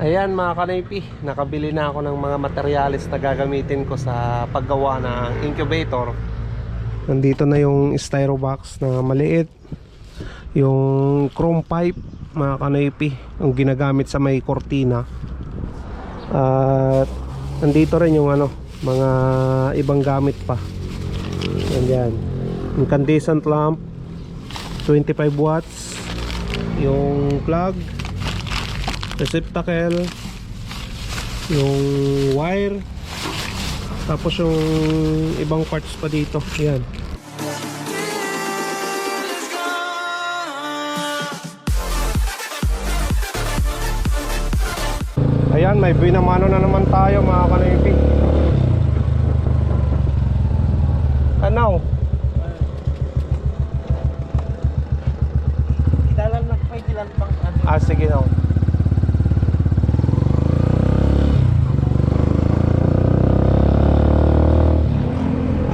Ayan mga kanaypi, nakabili na ako ng mga materialis na gagamitin ko sa paggawa ng incubator. Nandito na yung styro box na maliit. Yung chrome pipe mga kanaypi, ang ginagamit sa may kortina. At nandito rin yung ano, mga ibang gamit pa. Ayan. Incandescent lamp, 25 watts. Yung plug, receptacle yung wire tapos yung ibang parts pa dito. Yan ayan may binamano na naman tayo mga kanaypi ano Dalam na pa ilan pang ano. ah sige na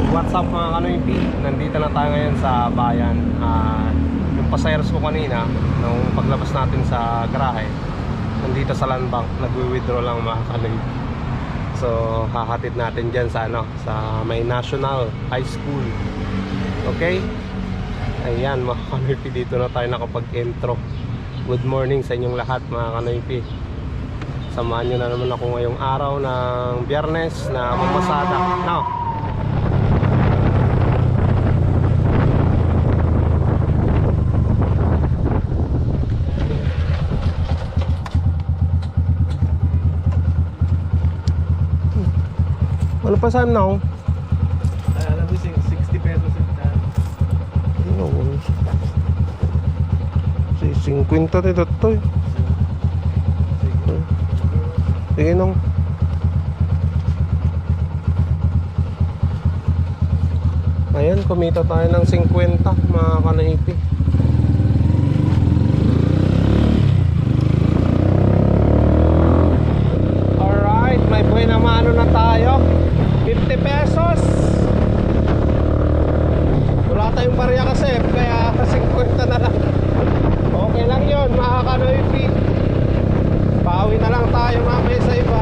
What's up mga kanoypi? Nandito na tayo ngayon sa bayan Ah, Yung pasayros ko kanina Nung paglabas natin sa garahe Nandito sa land bank Nagwi-withdraw lang mga kanoypi So hahatid natin dyan sa ano Sa may national high school Okay? Ayan mga kanoypi Dito na tayo nakapag-intro Good morning sa inyong lahat mga kanoypi Samahan nyo na naman ako ngayong araw ng biyernes na pumasada No? Ano pa saan now? Ah, alam mo, sing- 60 pesos yung daan. Ano? Si 50 dito to. eh. Sige nung. Ayan, kumita tayo ng 50 mga kanaipi. Alright, may buhay na mano na tayo. 50 pesos. Wala tayong barya kasi, kaya 50 na lang. Okay lang yun, mga kanoipi. Bawi na lang tayo mamaya sa iba.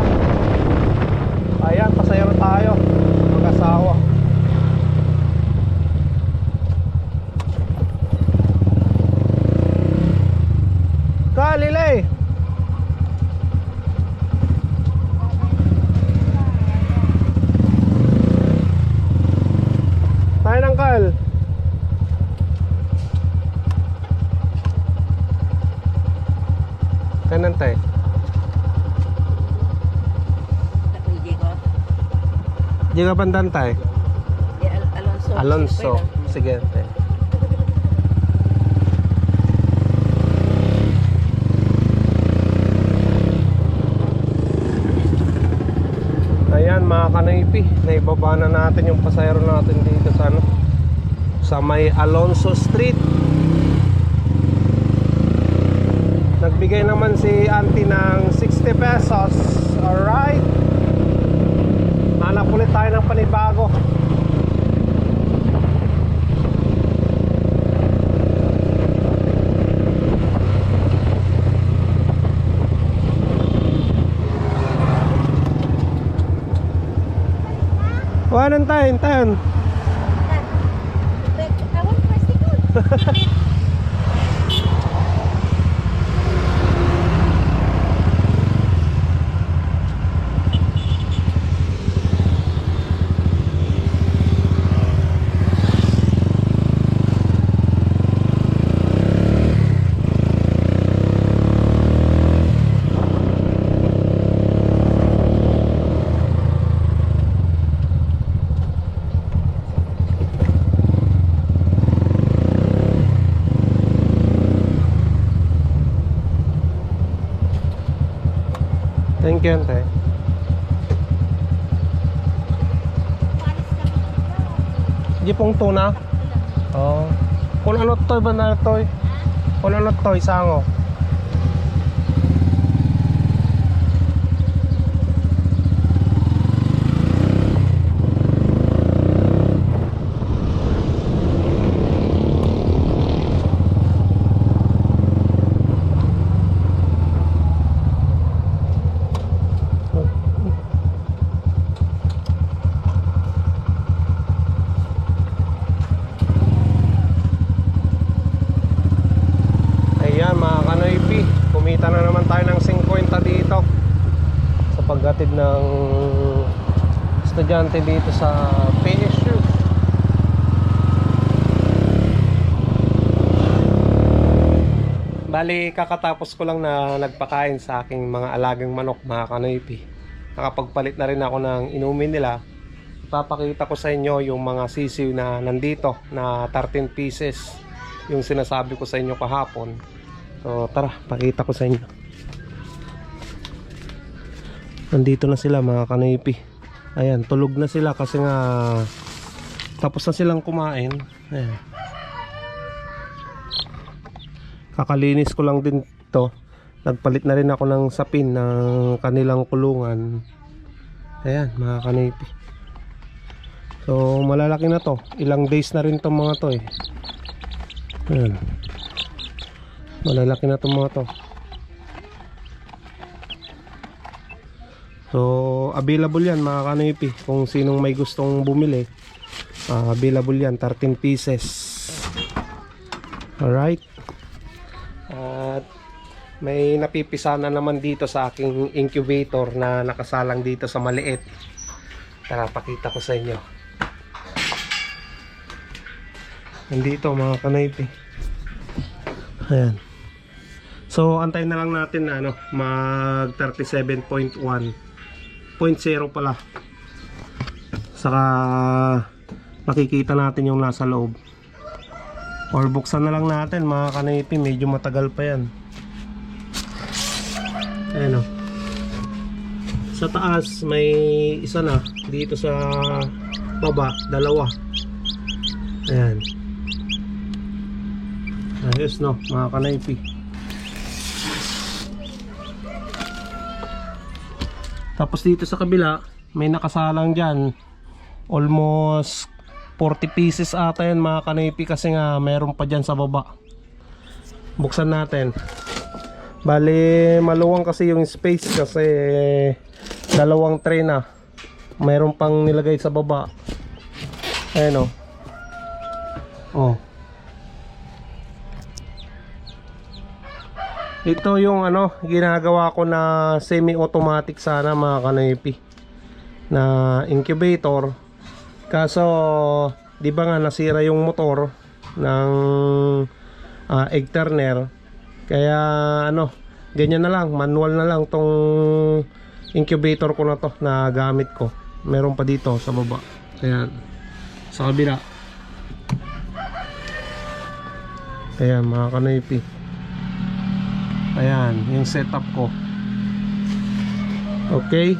Ayan, pasayro tayo. Mag-asawa. Kalilay! Tayo ng kal. Kanan tayo. Hindi ko. Di ka bandan tayo. Di Al- Alonso. Alonso. Tayo. Ayan mga kanaypi, naibaba na natin yung pasayro natin dito sa ano sa may Alonso Street. Nagbigay naman si auntie ng 60 pesos. Alright. Hanap ulit tayo ng panibago. Wanan tayo, tayo. I want bicycle. Pong tuna? Oo. Kung ano toy ba na toy? Kung ano toy, sango. hatid ng estudyante dito sa PSU. Bali, kakatapos ko lang na nagpakain sa aking mga alagang manok, mga kanoypi. Nakapagpalit na rin ako ng inumin nila. Ipapakita ko sa inyo yung mga sisiw na nandito na 13 pieces. Yung sinasabi ko sa inyo kahapon. So, tara, pakita ko sa inyo. Nandito na sila mga kanoypi. Ayan, tulog na sila kasi nga tapos na silang kumain. Ayan. Kakalinis ko lang din to. Nagpalit na rin ako ng sapin ng kanilang kulungan. Ayan, mga kanipi. So, malalaki na to. Ilang days na rin tong mga to eh. Ayan. Malalaki na tong mga to. So, available yan mga kanipi. Kung sinong may gustong bumili, ah, available yan. 13 pieces. Alright. At may napipisa na naman dito sa aking incubator na nakasalang dito sa maliit. Tara, pakita ko sa inyo. Nandito mga kanaypi. Ayan. So, antayin na lang natin na ano, mag 37.1. 0.0 pala. Saka makikita natin yung nasa loob. Or buksan na lang natin mga kanipi, medyo matagal pa yan. Ayan o. Sa taas may isa na, dito sa baba, dalawa. Ayan. Ayos no, mga kanipi. Tapos dito sa kabila, may nakasalang dyan. Almost 40 pieces ata yan mga kanipi kasi nga meron pa dyan sa baba. Buksan natin. Bali maluwang kasi yung space kasi dalawang tray na. Meron pang nilagay sa baba. Ayan o oh. Ito yung ano ginagawa ko na semi automatic sana mga kanipi na incubator Kaso, di ba nga nasira yung motor ng ah, egg turner. Kaya ano, ganyan na lang, manual na lang tong incubator ko na to na gamit ko. Meron pa dito sa baba. Ayan. Sa kabila. Ayan mga kanoypi. Ayan, yung setup ko. Okay.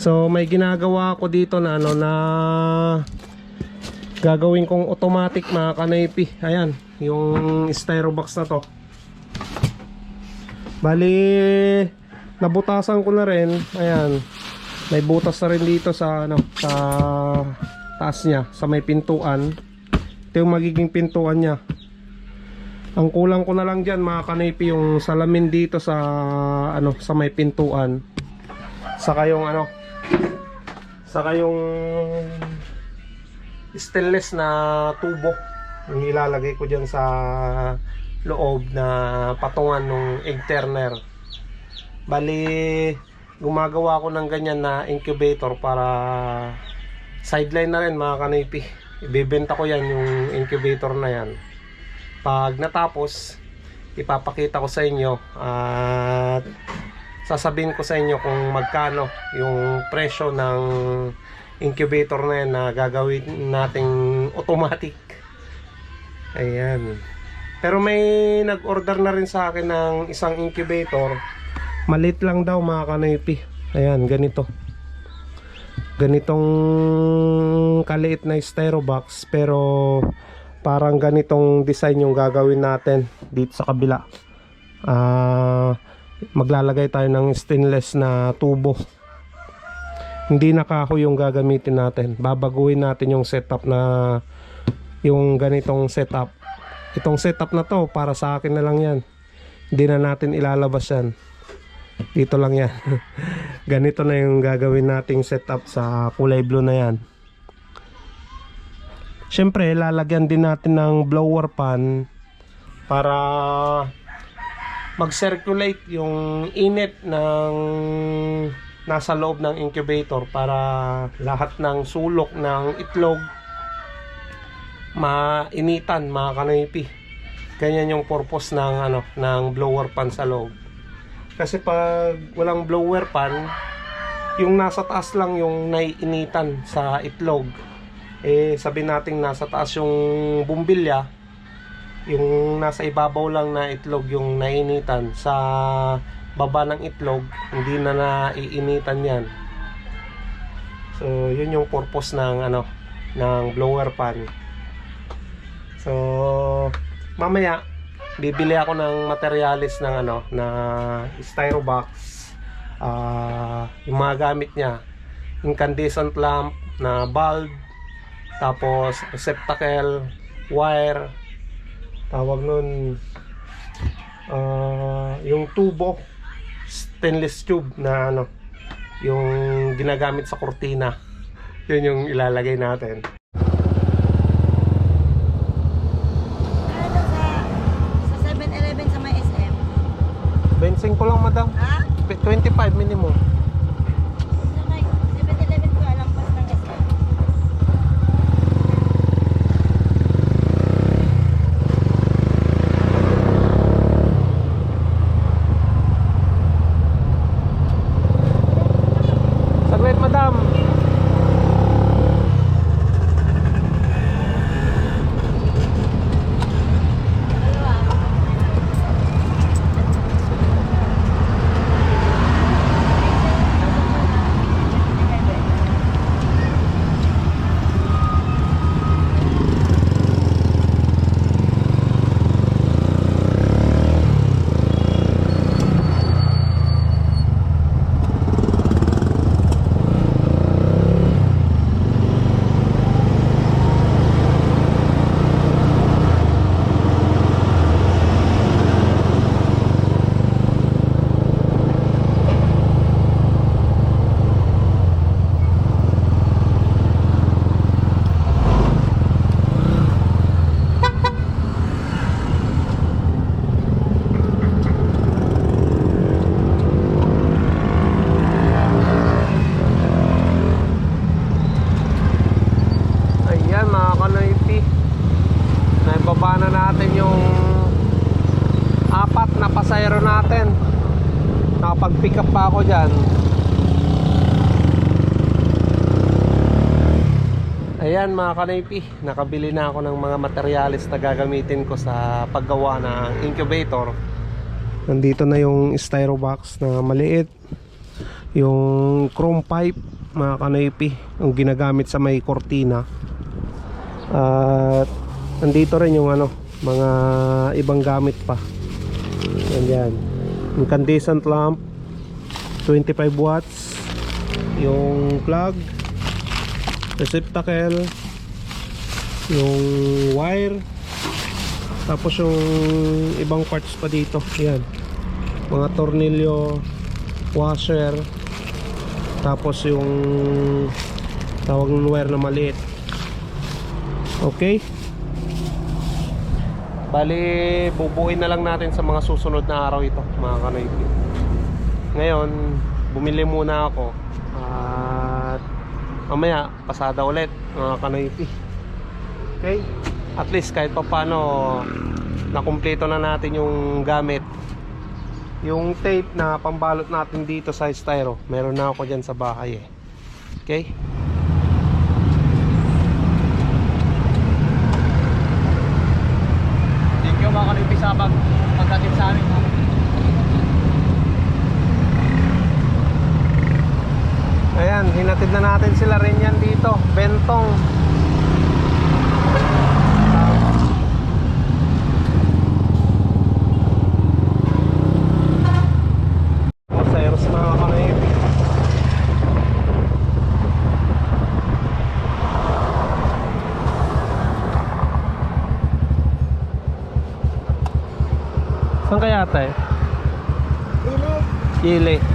So may ginagawa ako dito na ano na gagawin kong automatic mga kanoypi. Ayan, yung styro box na to. Bali nabutasan ko na rin. Ayan. May butas na rin dito sa ano sa taas niya, sa may pintuan. Ito yung magiging pintuan niya. Ang kulang ko na lang diyan mga kanoypi yung salamin dito sa ano sa may pintuan. Saka yung ano Saka yung stainless na tubo yung ilalagay ko dyan sa loob na patungan ng egg turner. Bali, gumagawa ko ng ganyan na incubator para sideline na rin mga kanipi. Ibebenta ko yan yung incubator na yan. Pag natapos, ipapakita ko sa inyo at sasabihin ko sa inyo kung magkano yung presyo ng incubator na yan na gagawin nating automatic. Ayan. Pero may nag-order na rin sa akin ng isang incubator. Malit lang daw mga kanoypi ayan ganito. Ganitong kaliit na styro box pero parang ganitong design yung gagawin natin dito sa kabila. Ah maglalagay tayo ng stainless na tubo. Hindi na kahoy yung gagamitin natin. Babaguhin natin yung setup na yung ganitong setup. Itong setup na to para sa akin na lang yan. Hindi na natin ilalabas yan. Dito lang yan. Ganito na yung gagawin nating setup sa kulay blue na yan syempre lalagyan din natin ng blower pan para mag-circulate yung init ng nasa loob ng incubator para lahat ng sulok ng itlog mainitan, mga kanoypi. Ganyan yung purpose ng ano ng blower pan sa loob. Kasi pag walang blower pan, yung nasa taas lang yung naiinitan sa itlog. Eh sabi nating nasa taas yung bumbilya, yung nasa ibabaw lang na itlog yung nainitan sa baba ng itlog, hindi na naiinitan yan. So, yun yung purpose ng ano ng blower pan. So, mamaya bibili ako ng materialis ng ano na styrobox ah yung mga gamit niya incandescent lamp na bulb tapos receptacle wire tawag nun ah, yung tubo stainless tube na ano yung ginagamit sa kurtina yun yung ilalagay natin Ano sa, sa 7-Eleven sa may SM? bensin ko lang madam Ha? 25 minimum Sa may 7-Eleven ko alam pas ng SM. saglit madam Ayan mga kanoypi Naibaba na natin yung apat na pasayro natin Nakapag-pick up pa ako dyan Ayan mga kanoypi Nakabili na ako ng mga materialis na gagamitin ko sa paggawa ng incubator Nandito na yung styro box na maliit Yung chrome pipe mga kanoypi Ang ginagamit sa may kortina at nandito rin yung ano, mga ibang gamit pa. Yan yan. Incandescent lamp, 25 watts. Yung plug, receptacle, yung wire, tapos yung ibang parts pa dito. Yan. Mga tornilyo, washer, tapos yung tawag ng wire na maliit. Okay? Bali, bubuin na lang natin sa mga susunod na araw ito, mga kanoypi. Ngayon, bumili muna ako. At mamaya, pasada ulit, mga kanoypi. Okay? At least kahit pa paano, nakumpleto na natin yung gamit. Yung tape na pambalot natin dito sa styro, meron na ako dyan sa bahay eh. Okay? Thank you mga kanipi sa pag pagkatid sa amin. ha? Ayan, hinatid na natin sila rin yan dito. Bentong. Masayros mga kanayipi. Saan kaya tayo? Dili. Chile.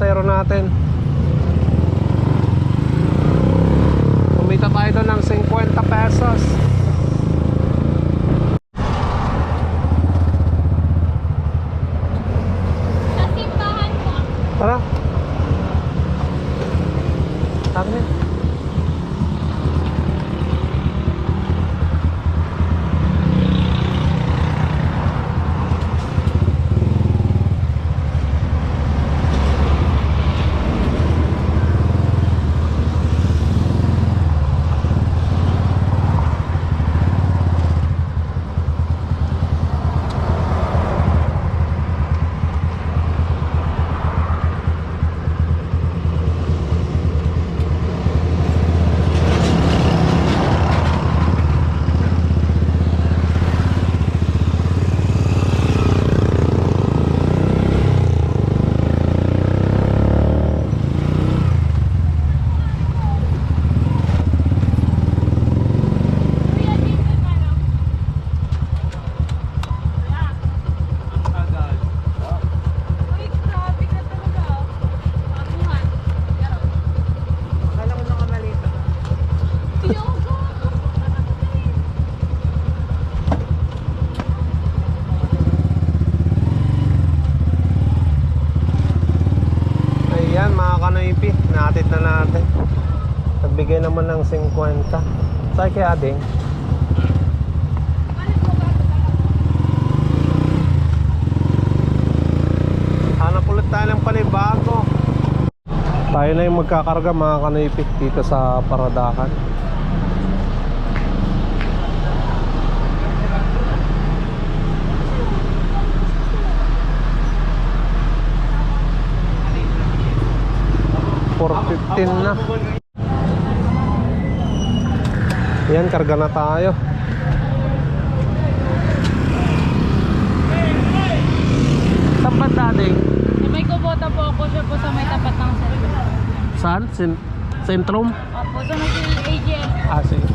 Pasayro natin. Kumita tayo doon ng 50 pesos. Sa simbahan po. Tara. Tara na. Kuya, dito pa lang. Uy, grabe ka talaga. Patungan. Akala ko nakamalita. Tiyogo. Ayan mga kanoypi, natit na natin. Nagbigay naman ng 50. Saan kay ading? Hanap ulit tayo ng panibago. Tayo na yung magkakarga mga kanoypi dito sa paradahan. Four fifteen na. Yan, karga na tayo. Saan ba dating? May kubota po ako siya po sa may tapat ng sentro. Saan? Sin Sentrum? Opo, sa may AGS. Ah, sige.